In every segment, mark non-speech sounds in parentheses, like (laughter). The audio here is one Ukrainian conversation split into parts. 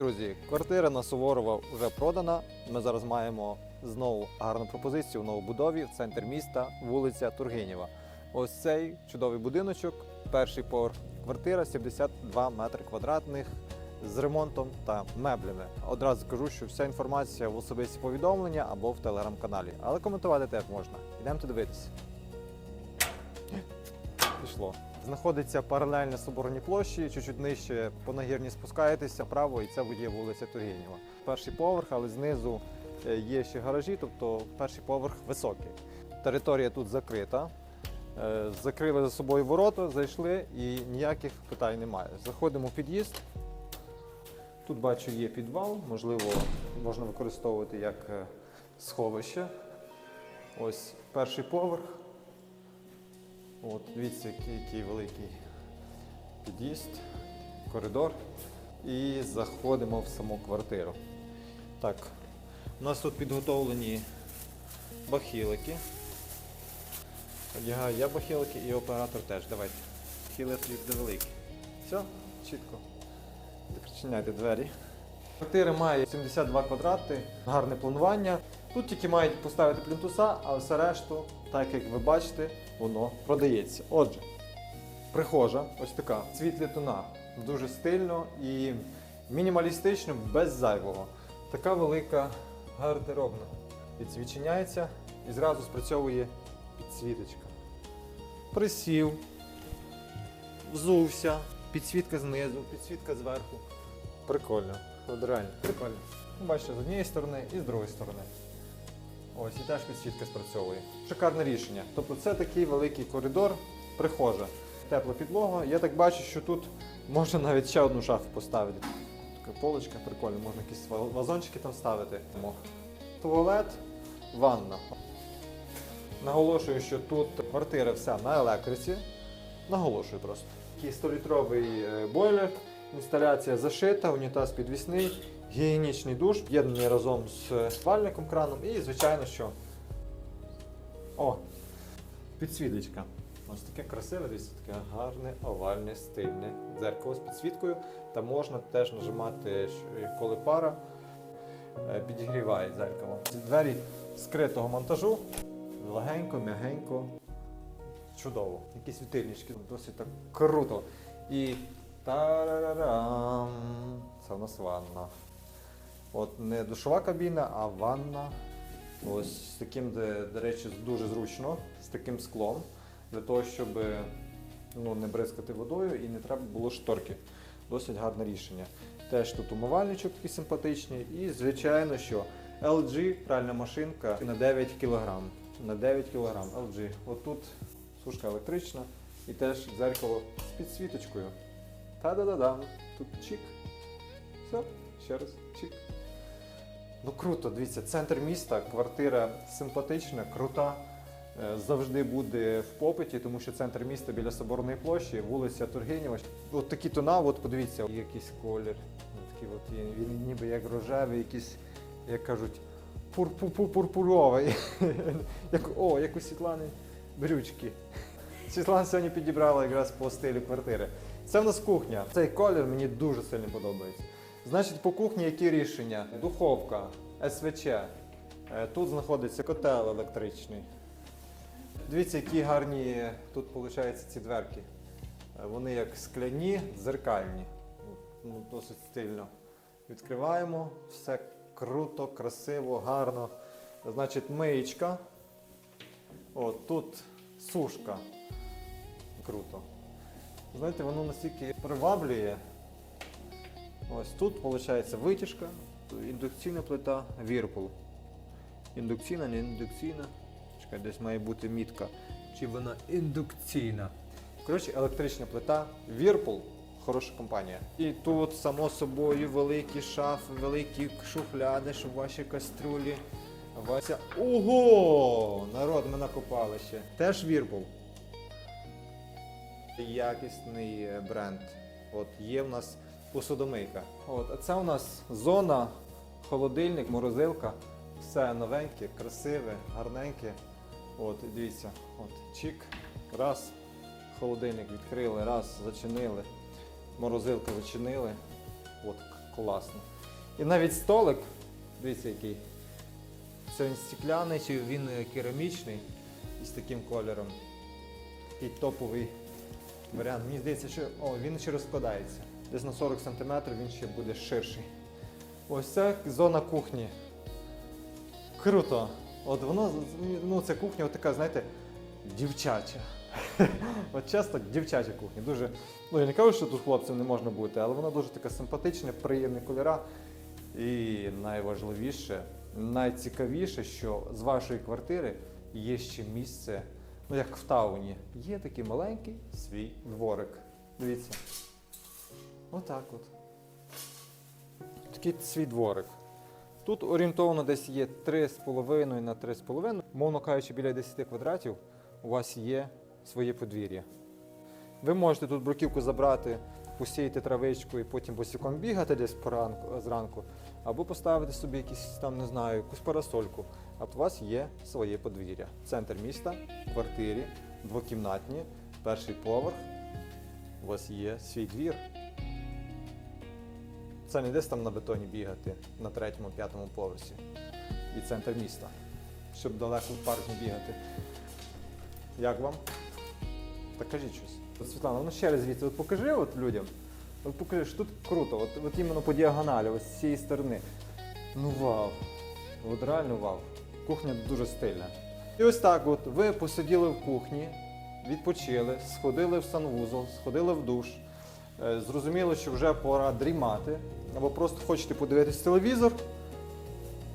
Друзі, квартира на Суворова вже продана. Ми зараз маємо знову гарну пропозицію в новобудові в центр міста, вулиця Тургенєва. Ось цей чудовий будиночок, перший поверх квартира, 72 метри квадратних з ремонтом та меблями. Одразу скажу, що вся інформація в особисті повідомлення або в телеграм-каналі. Але коментувати теж можна. Йдемте дивитися. Пішло. Знаходиться паралельно Соборній площі, чуть-чуть нижче по нагірні спускаєтеся право, і це є вулиця Тургенєва. Перший поверх, але знизу е, є ще гаражі, тобто перший поверх високий. Територія тут закрита. Е, Закрили за собою ворота, зайшли і ніяких питань немає. Заходимо в під'їзд. Тут бачу є підвал, можливо, можна використовувати як е, сховище. Ось перший поверх. От, дивіться, який, великий під'їзд, коридор. І заходимо в саму квартиру. Так, у нас тут підготовлені бахілики. Одягаю я бахілики і оператор теж. Давайте. Бахілики буде великі. Все, чітко. Відчиняйте двері. Квартира має 72 квадрати, гарне планування. Тут тільки мають поставити плінтуса, а все решту, так як ви бачите, воно продається. Отже, прихожа, ось така, світлі тона, дуже стильно і мінімалістично, без зайвого. Така велика гардеробна. Відсвіченяється і зразу спрацьовує підсвіточка. Присів, взувся, підсвітка знизу, підсвітка зверху. Прикольно. Реально, прикольно. Ну, Бачите, з однієї сторони і з другої сторони. Ось, і теж підсвітка спрацьовує. Шикарне рішення. Тобто це такий великий коридор, прихожа, тепла підлога. Я так бачу, що тут можна навіть ще одну шафу поставити. Така полочка, прикольно, можна якісь вазончики там ставити. Туалет, ванна. Наголошую, що тут квартира вся на електриці. Наголошую просто. Такий 100-літровий е, бойлер, інсталяція зашита, унітаз підвісний, гігієнічний душ, об'єднаний разом з е, спальником краном і, звичайно, що. О! Підсвіточка. Ось таке красиве, дивіться, таке гарне, овальне, стильне дзеркало з підсвіткою. Та можна теж нажимати, коли пара е, підігріває дзеркало. Двері скритого монтажу. Легенько, м'ягенько. Чудово. Якісь світильнички, досить так круто. І тарарарам. Це у нас ванна. От не душова кабіна, а ванна. Ось з таким, де, до речі, дуже зручно, з таким склом, для того, щоб ну, не бризкати водою і не треба було шторки. Досить гарне рішення. Теж тут умивальничок такий симпатичний. І, звичайно, що LG пральна машинка на 9 кг. На 9 кг LG. Отут сушка електрична і теж дзеркало з підсвіточкою. Та-да-да-дам. Тут чик. Все, ще раз, чик. Ну круто, дивіться, центр міста, квартира симпатична, крута. Е, Завжди буде в попиті, тому що центр міста біля Соборної площі, вулиця Тургенєва. От такі тона, от подивіться, якийсь колір. Такий от є, він ніби як рожевий, якийсь, як кажуть, пурпуровий. (laughs) як, як у Світлани брючки. Світлана сьогодні підібрала якраз по стилю квартири. Це в нас кухня. Цей колір мені дуже сильно подобається. Значить, по кухні які рішення? Духовка, СВЧ. Е, Тут знаходиться котел електричний. Дивіться, які гарні тут виходить ці дверки. Е, Вони як скляні, дзеркальні. Ну, досить стильно. Відкриваємо, все круто, красиво, гарно. Значить, миєчка. От тут сушка. Круто. Знаєте, воно настільки приваблює. Ось тут виходить витяжка, індукційна плита Whirlpool. Індукційна, не індукційна. Чекай, десь має бути мітка. Чи вона індукційна? Коротше, електрична плита Whirlpool. Хороша компанія. І тут, само собою, великі шафи, великі шухляди, щоб ваші каструлі. Вася. Ого! Народ, ми накопали ще. Теж Whirlpool. Якісний бренд. От є в нас посудомийка. От, а це у нас зона, холодильник, морозилка. Все новеньке, красиве, гарненьке. От, дивіться, от, чик, раз, холодильник відкрили, раз, зачинили, морозилка зачинили. От, класно. І навіть столик, дивіться який. Це він стекляний, чи він е, керамічний із таким кольором. Такий топовий варіант. Мені здається, що о, він ще розкладається. Десь на 40 см він ще буде ширший. Ось це зона кухні. Круто. От воно, ну це кухня от така, знаєте, дівчача. (laughs) От часто дівчача кухня. Дуже, ну я не кажу, що тут хлопцям не можна бути, але вона дуже така симпатична, приємні кольора. І найважливіше, найцікавіше, що з вашої квартири є ще місце, ну як в Тауні, є такий маленький свій дворик. Дивіться. Отак от. Такий свій дворик. Тут орієнтовно десь є 3,5 на 3,5. Мовно кажучи, біля 10 квадратів у вас є своє подвір'я. Ви можете тут бруківку забрати, посіяти травичку і потім босиком бігати десь поранку, зранку, або поставити собі якісь там, не знаю, якусь парасольку. А у вас є своє подвір'я. Центр міста, квартирі, двокімнатні, перший поверх. У вас є свій двір. Це не десь там на бетоні бігати на третьому, п'ятому поверсі. І центр міста. Щоб далеко в парк не бігати. Як вам? Так кажіть щось. Світлана, ну ще раз звідси, от покажи от людям. От покажи, що тут круто, от, от іменно по діагоналі, ось з цієї сторони. Ну вау. От реально вау. Кухня дуже стильна. І ось так от ви посиділи в кухні, відпочили, сходили в санвузол, сходили в душ. Е, Зрозуміло, що вже пора дрімати, або просто хочете подивитись телевізор.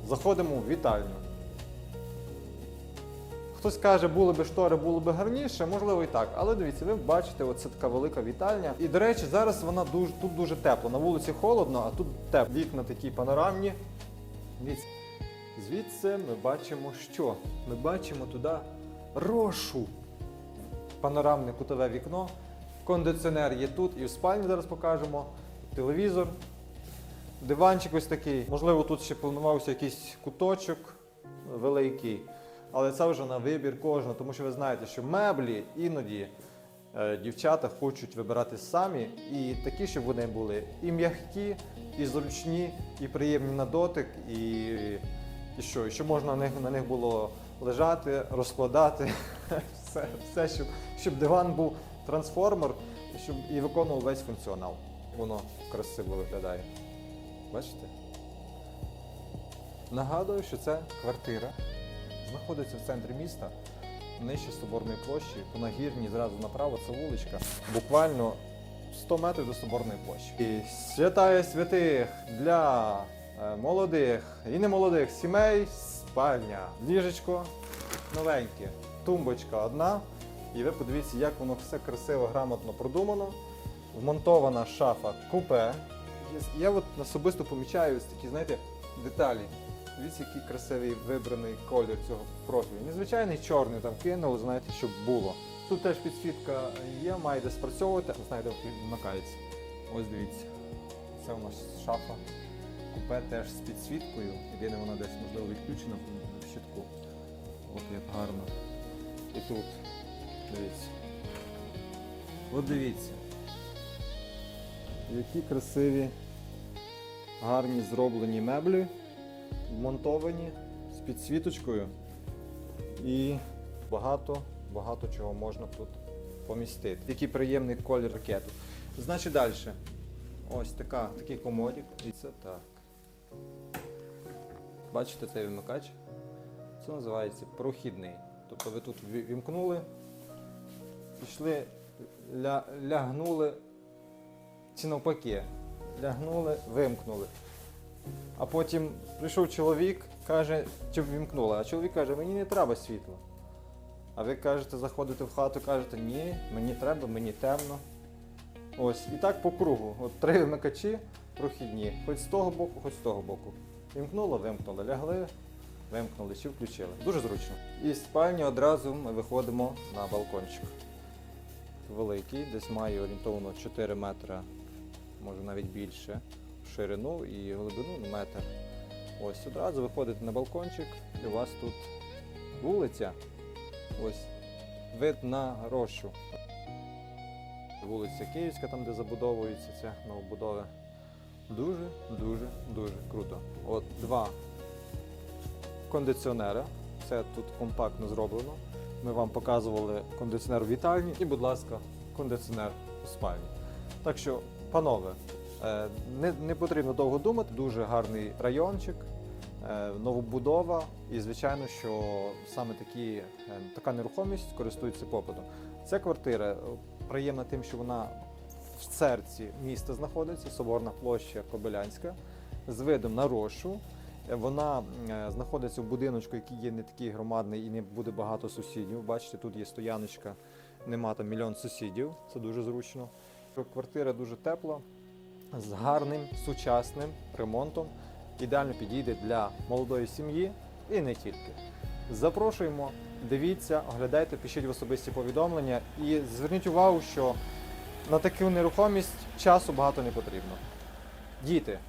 Заходимо в вітальню. Хтось каже, були би штори, було би гарніше, можливо і так. Але дивіться, ви бачите, оце така велика вітальня. І до речі, зараз вона дуже тут дуже тепло. На вулиці холодно, а тут тепло. Вікна такі панорамні. Дивіться. Звідси ми бачимо що? Ми бачимо туди рошу. Панорамне кутове вікно. Кондиціонер є тут і в спальні зараз покажемо. Телевізор. Диванчик ось такий. Можливо, тут ще планувався якийсь куточок великий. Але це вже на вибір кожного, тому що ви знаєте, що меблі іноді е, дівчата хочуть вибирати самі, і такі, щоб вони були і м'які, і зручні, і приємні на дотик, і, і що, і що можна на них, на них було лежати, розкладати, (laughs) все, все щоб, щоб диван був трансформер щоб і виконував весь функціонал. Воно красиво виглядає. Бачите? Нагадую, що це квартира знаходиться в центрі міста, нижче Соборної площі, по нагірній зразу направо це вуличка, буквально 100 метрів до Соборної площі. І святая святих для е, молодих і немолодих сімей спальня. Ліжечко новеньке, тумбочка одна. І ви подивіться, як воно все красиво, грамотно продумано. Вмонтована шафа купе. Я от особисто помічаю ось такі, знаєте, деталі. Дивіться, який красивий вибраний колір цього профілю. Незвичайний чорний там кинув, знаєте, щоб було. Тут теж підсвітка є, має де спрацьовувати, не знаю, де вмикається. Ось дивіться. Це у нас шафа. Купе теж з підсвіткою. Єдине вона десь можливо відключена в щитку. От як гарно. І тут. Дивіться. От дивіться. Які красиві, гарні зроблені меблі вмонтовані з підсвіточкою і багато, багато чого можна тут помістити. Який приємний колір ракету. Значить далі. Ось така, такий комодик. І це так. Бачите цей вимикач? Це називається прохідний. Тобто ви тут вімкнули, пішли, ля, лягнули, чи навпаки, лягнули, вимкнули. А потім прийшов чоловік, каже, чи ввімкнула, а чоловік каже, мені не треба світла. А ви кажете, заходите в хату, кажете, ні, мені треба, мені темно. Ось, і так по кругу. От три вимикачі прохідні. Хоч з того боку, хоч з того боку. Вімкнуло, вимкнули, лягли, вимкнули чи включили. Дуже зручно. І з спальні одразу ми виходимо на балкончик. Великий, десь має орієнтовно 4 метри, може навіть більше в ширину і глибину ну, метр. Ось одразу виходите на балкончик, і у вас тут вулиця. Ось вид на рощу. Вулиця Київська, там де забудовуються ця новобудови. Дуже, дуже, круто. От два кондиціонери. Все тут компактно зроблено. Ми вам показували кондиціонер в вітальні і, будь ласка, кондиціонер у спальні. Так що, панове, е, не, не потрібно довго думати, дуже гарний райончик, е, новобудова, і звичайно, що саме такі, е, така нерухомість користується попитом. Ця квартира приємна тим, що вона в серці міста знаходиться, Соборна площа Кобилянська, з видом на рошу. Вона знаходиться в будиночку, який є не такий громадний і не буде багато сусідів. Бачите, тут є стояночка, нема там мільйон сусідів, це дуже зручно. Квартира дуже тепла, з гарним сучасним ремонтом. Ідеально підійде для молодої сім'ї і не тільки. Запрошуємо, дивіться, оглядайте, пишіть в особисті повідомлення і зверніть увагу, що на таку нерухомість часу багато не потрібно. Діти,